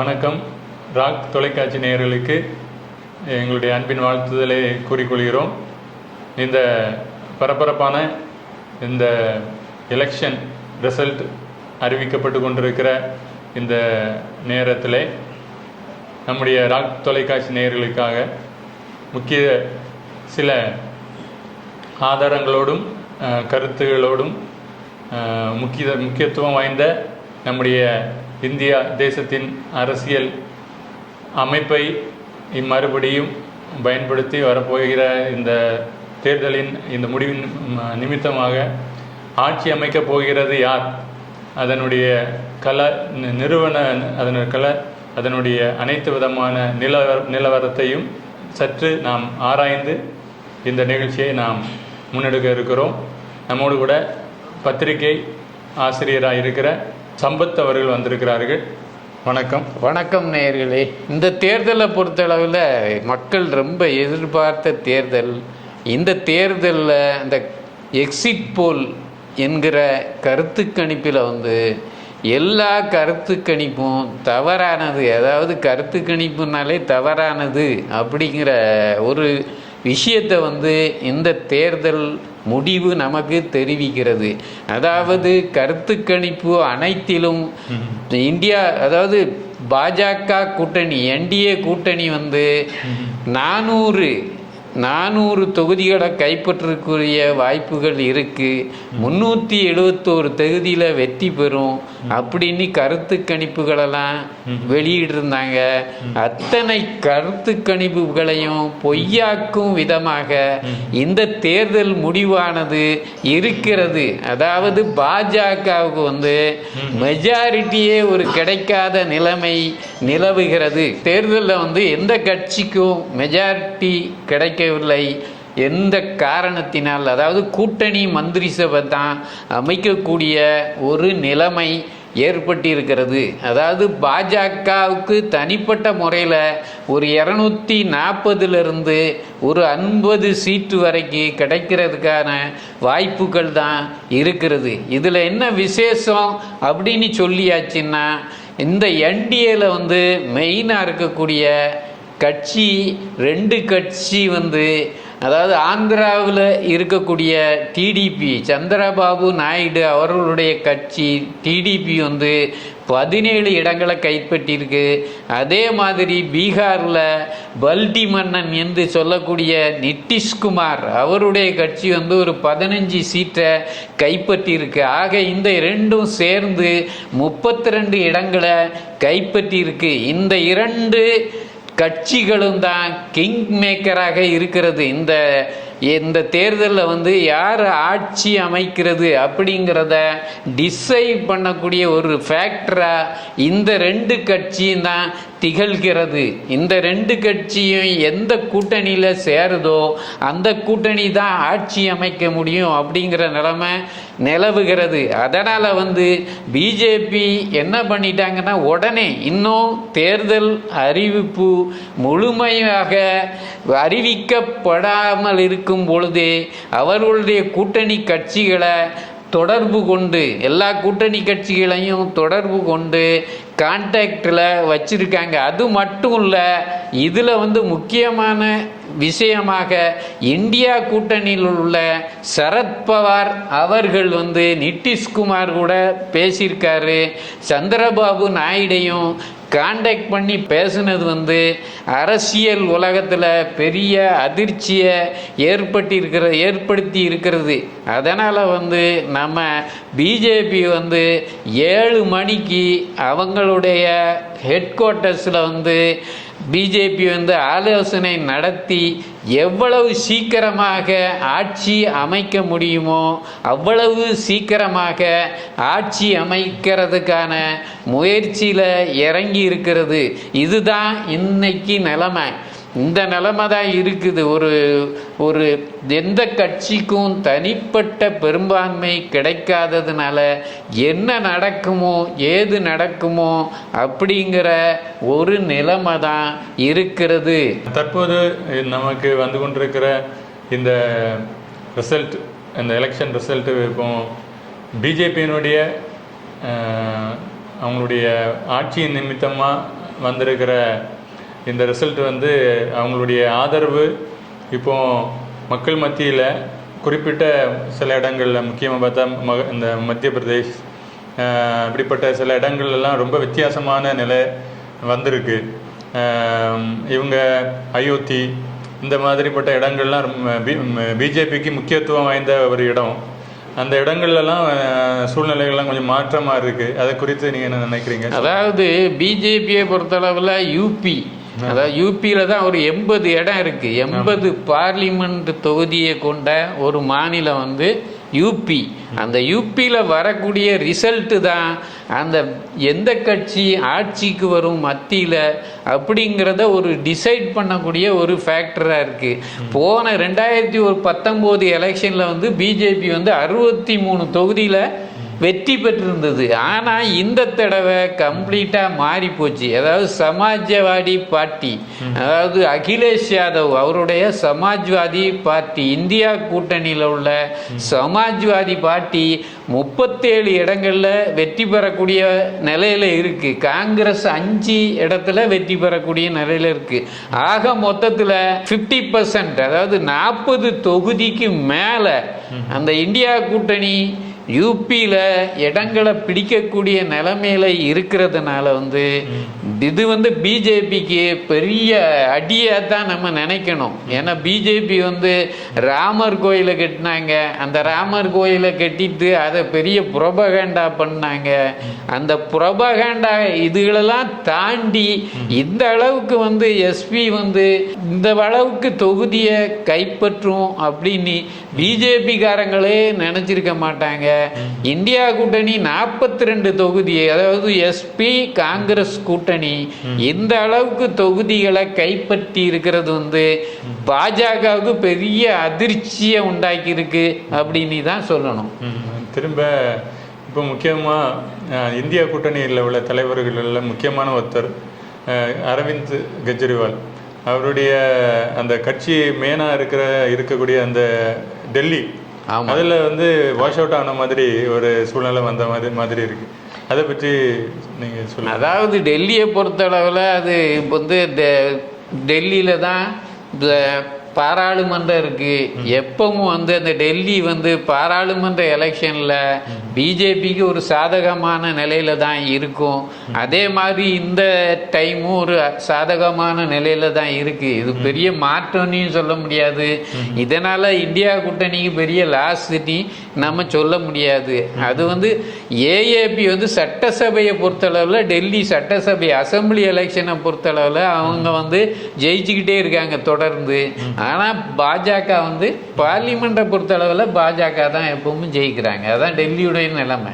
வணக்கம். ராக் தொலைக்காட்சி நேயர்களுக்கு எங்களுடைய அன்பின் வாழ்த்துதலை கூறிக்கொள்கிறோம். இந்த பரபரப்பான இந்த எலெக்ஷன் ரிசல்ட் அறிவிக்கப்பட்டு கொண்டிருக்கிற இந்த நேரத்தில் நம்முடைய ராக் தொலைக்காட்சி நேயர்களுக்காக முக்கிய சில ஆதாரங்களோடும் கருத்துகளோடும் முக்கிய முக்கியத்துவம் வாய்ந்த நம்முடைய இந்தியா தேசத்தின் அரசியல் அமைப்பை இம்மறுபடியும் பயன்படுத்தி வரப்போகிற இந்த தேர்தலின் இந்த முடிவின் நிமித்தமாக ஆட்சி அமைக்கப் போகிறது யார்? அதனுடைய கல நிறுவன அதனுடைய கல அதனுடைய அனைத்து விதமான நிலவர நிலவரத்தையும் சற்று நாம் ஆராய்ந்து இந்த நிகழ்ச்சியை நாம் முன்னெடுக்க இருக்கிறோம். நம்மோடு கூட பத்திரிகை ஆசிரியராக இருக்கிற சம்பத் அவர்கள் வந்திருக்கிறார்கள். வணக்கம். வணக்கம் நேயர்களே. இந்த தேர்தலை பொறுத்தளவில் மக்கள் ரொம்ப எதிர்பார்த்த தேர்தல். இந்த தேர்தலில் இந்த எக்ஸிட் போல் என்கிற கருத்து கணிப்பில் வந்து எல்லா கருத்து கணிப்பும் தவறானது. அதாவது கருத்து கணிப்புனாலே தவறானது அப்படிங்கிற ஒரு விஷயத்தை வந்து இந்த தேர்தல் முடிவு நமக்கு தெரிவிக்கிறது. அதாவது கருத்து கணிப்பு அனைத்திலும் இந்தியா அதாவது பாஜக கூட்டணி என்டிஏ கூட்டணி வந்து நானூறு நானூறு தொகுதிகளை கைப்பற்றக்கூடிய வாய்ப்புகள் இருக்கு. முன்னூற்றி எழுபத்தோரு தொகுதியில் வெற்றி பெறும் அப்படின்னு கருத்து கணிப்புகளெல்லாம் வெளியிட்டிருந்தாங்க. அத்தனை கருத்து கணிப்புகளையும் பொய்யாக்கும் விதமாக இந்த தேர்தல் முடிவானது இருக்கிறது. அதாவது பாஜகவுக்கு வந்து மெஜாரிட்டியே ஒரு கிடைக்காத நிலைமை நிலவுகிறது. தேர்தலில் வந்து எந்த கட்சிக்கும் மெஜாரிட்டி முடியவில்லை எந்த காரணத்தினால் அதாவது கூட்டணி மந்திரி சபை தான் அமைக்கக்கூடிய ஒரு நிலைமை ஏற்பட்டிருக்கிறது. அதாவது பாஜகவுக்கு தனிப்பட்ட முறையில் ஒரு இரநூத்தி நாற்பதுலேருந்து ஒரு ஐம்பது சீட்டு வரைக்கும் கிடைக்கிறதுக்கான வாய்ப்புகள் தான் இருக்கிறது. இதில் என்ன விசேஷம் அப்படின்னு சொல்லியாச்சுன்னா இந்த என்டிஏல வந்து மெயினாக இருக்கக்கூடிய கட்சி ரெண்டு கட்சி வந்து அதாவது ஆந்திராவில் இருக்கக்கூடிய டிடிபி சந்திரபாபு நாயுடு அவர்களுடைய கட்சி டிடிபி வந்து பதினேழு இடங்களை கைப்பற்றியிருக்கு. அதே மாதிரி பீகாரில் பல்டி மன்னன் என்று சொல்லக்கூடிய நிதிஷ்குமார் அவருடைய கட்சி வந்து ஒரு பதினஞ்சு சீட்டை கைப்பற்றியிருக்கு. ஆக இந்த ரெண்டும் சேர்ந்து முப்பத்தி ரெண்டு இடங்களை கைப்பற்றியிருக்கு. இந்த இரண்டு கட்சிகளும் தான் கிங் மேக்கராக இருக்கிறது. இந்த இந்த தேர்தலில் வந்து யார் ஆட்சி அமைக்கிறது அப்படிங்கிறத டிசைட் பண்ணக்கூடிய ஒரு ஃபேக்டராக இந்த ரெண்டு கட்சியும் தான் திகழ்கிறது. இந்த ரெண்டு கட்சியும் எந்த கூட்டணியில் சேருதோ அந்த கூட்டணி தான் ஆட்சி அமைக்க முடியும் அப்படிங்கிற நிலைமை நிலவுகிறது. அதனால் வந்து பிஜேபி என்ன பண்ணிட்டாங்கன்னா உடனே இன்னும் தேர்தல் அறிவிப்பு முழுமையாக அறிவிக்கப்படாமல் இருக்கும் பொழுதே அவர்களுடைய கூட்டணி கட்சிகளை தொடர்பு கொண்டு எல்லா கூட்டணி கட்சிகளையும் தொடர்பு கொண்டு கான்டாக்டில் வச்சுருக்காங்க. அது மட்டும் இல்லை இதில் வந்து முக்கியமான விஷயமாக இந்தியா கூட்டணியில் உள்ள சரத்பவார் அவர்கள் வந்து நிதிஷ்குமார் கூட பேசியிருக்காரு. சந்திரபாபு நாயுடையும் காண்டாக்ட் பண்ணி பேசுனது வந்து அரசியல் உலகத்தில் பெரிய அதிர்ச்சியை ஏற்பட்டிருக்கிற ஏற்படுத்தி இருக்கிறது. அதனால் வந்து நம்ம பிஜேபி வந்து ஏழு மணிக்கு அவங்களுடைய ஹெட் குவார்ட்டர்ஸில் வந்து பிஜேபி வந்து ஆலோசனை நடத்தி எவ்வளவு சீக்கிரமாக ஆட்சி அமைக்க முடியுமோ அவ்வளவு சீக்கிரமாக ஆட்சி அமைக்கிறதுக்கான முயற்சியில் இறங்கி இருக்கிறது. இதுதான் இன்னைக்கு நிலைமை. இந்த நிலைமை தான் இருக்குது. ஒரு ஒரு எந்த கட்சிக்கும் தனிப்பட்ட பெரும்பான்மை கிடைக்காததுனால என்ன நடக்குமோ ஏது நடக்குமோ அப்படிங்கிற ஒரு நிலைமை தான் இருக்கிறது. தற்போது நமக்கு வந்து கொண்டிருக்கிற இந்த ரிசல்ட் இந்த எலெக்ஷன் ரிசல்ட்டு இப்போ பிஜேபியினுடைய அவங்களுடைய ஆட்சியின் நிமித்தமாக வந்திருக்கிற இந்த ரிசல்ட் வந்து அவங்களுடைய ஆதரவு. இப்போ மக்கள் மத்தியில் குறிப்பிட்ட சில இடங்களில் முக்கியமாக பார்த்தா ம இந்த மத்திய பிரதேஷ் இப்படிப்பட்ட சில இடங்கள்லாம் ரொம்ப வித்தியாசமான நிலை வந்திருக்கு. இவங்க அயோத்தி இந்த மாதிரிப்பட்ட இடங்கள்லாம் ரொம்ப பிஜேபிக்கு முக்கியத்துவம் வாய்ந்த ஒரு இடம். அந்த இடங்கள்லாம் சூழ்நிலைகள்லாம் கொஞ்சம் மாற்றமாக இருக்குது அதை குறித்து நீங்கள் என்ன நினைக்கிறீங்க? அதாவது பிஜேபியை பொறுத்தளவில் யூபி அதாவது யூபியில் தான் ஒரு எண்பது இடம் இருக்குது எண்பது பார்லிமெண்ட் தொகுதியை கொண்ட ஒரு மாநிலம் வந்து யூபி அந்த யூபியில் வரக்கூடிய ரிசல்ட்டு தான் அந்த எந்த கட்சி ஆட்சிக்கு வரும் மத்தியில் அப்படிங்கிறத ஒரு டிசைட் பண்ணக்கூடிய ஒரு ஃபேக்டராக இருக்குது போன ரெண்டாயிரத்தி ஒரு பத்தொம்போது எலெக்ஷனில் வந்து பிஜேபி வந்து அறுபத்தி மூணு தொகுதியில் வெற்றி பெற்றிருந்தது. ஆனால் இந்த தடவை கம்ப்ளீட்டாக மாறி போச்சு அதாவது சமாஜ்வாடி பார்ட்டி அதாவது அகிலேஷ் யாதவ் அவருடைய சமாஜ்வாதி பார்ட்டி இந்தியா கூட்டணியில் உள்ள சமாஜ்வாதி பார்ட்டி முப்பத்தேழு இடங்களில் வெற்றி பெறக்கூடிய நிலையில் இருக்குது காங்கிரஸ் அஞ்சு இடத்துல வெற்றி பெறக்கூடிய நிலையில் இருக்குது ஆக மொத்தத்தில் ஃபிஃப்டி பர்சன்ட் அதாவது நாற்பது தொகுதிக்கு மேலே அந்த இந்தியா கூட்டணி யூபியில் இடங்களை பிடிக்கக்கூடிய நிலைமையில இருக்கிறதுனால வந்து இது வந்து பிஜேபிக்கு பெரிய அடியாக தான் நம்ம நினைக்கணும். ஏன்னா பிஜேபி வந்து ராமர் கோயிலை கட்டினாங்க. அந்த ராமர் கோயிலை கட்டிட்டு அதை பெரிய புரபகண்டா பண்ணாங்க. அந்த புரபகண்டா இதுகளெல்லாம் தாண்டி இந்த அளவுக்கு வந்து எஸ்பி வந்து இந்த அளவுக்கு தொகுதியை கைப்பற்றும் அப்படின்னு பிஜேபிக்காரங்களே நினைச்சிருக்க மாட்டாங்க. இந்தியா கூட்டணி நாற்பத்தி ரெண்டு தொகுதி அதாவது எஸ்பி காங்கிரஸ் கூட்டணி இந்த அளவுக்கு தொகுதிகளை கைப்பற்றி இருக்கிறது வந்து பாஜகவுக்கு பெரிய அதிர்ச்சியை உண்டாக்கி இருக்கு அப்படின்னு தான் சொல்லணும். திரும்ப இப்போ முக்கியமாக இந்தியா கூட்டணியில் உள்ள தலைவர்களில் முக்கியமான ஒருத்தர் அரவிந்த் கெஜ்ரிவால் அவருடைய அந்த கட்சி மேனாக இருக்கிற இருக்கக்கூடிய அந்த டெல்லி. அதில் வந்து வாஷ் அவுட் ஆன மாதிரி ஒரு சூழ்நிலை வந்த மாதிரி மாதிரி இருக்கு. அதை பற்றி நீங்கள் சொல்லுங்கள் அதாவது டெல்லியை பொறுத்தளவில் அது இப்போ வந்து டெல்லியில தான் இந்த பாராளுமன்றம் இருக்கு. எப்பவும் வந்து அந்த டெல்லி வந்து பாராளுமன்ற எலெக்ஷன்ல பிஜேபிக்கு ஒரு சாதகமான நிலையில தான் இருக்கும். அதே மாதிரி இந்த டைமும் ஒரு சாதகமான நிலையில தான் இருக்கு. இது பெரிய மாற்றம்னு சொல்ல முடியாது. இதனால இந்தியா கூட்டணிக்கு பெரிய லாஸ் நம்ம சொல்ல முடியாது. அது வந்து ஏஏபி வந்து சட்டசபையை பொறுத்தளவில் டெல்லி சட்டசபை அசெம்பிளி எலெக்ஷனை பொறுத்தளவில் அவங்க வந்து ஜெயிச்சுக்கிட்டே இருக்காங்க தொடர்ந்து. ஆனால் பாஜக வந்து பார்லிமெண்ட்டை பொறுத்தளவில் பாஜக தான் எப்பவும் ஜெயிக்கிறாங்க. அதான் டெல்லியுடைய நிலைமை.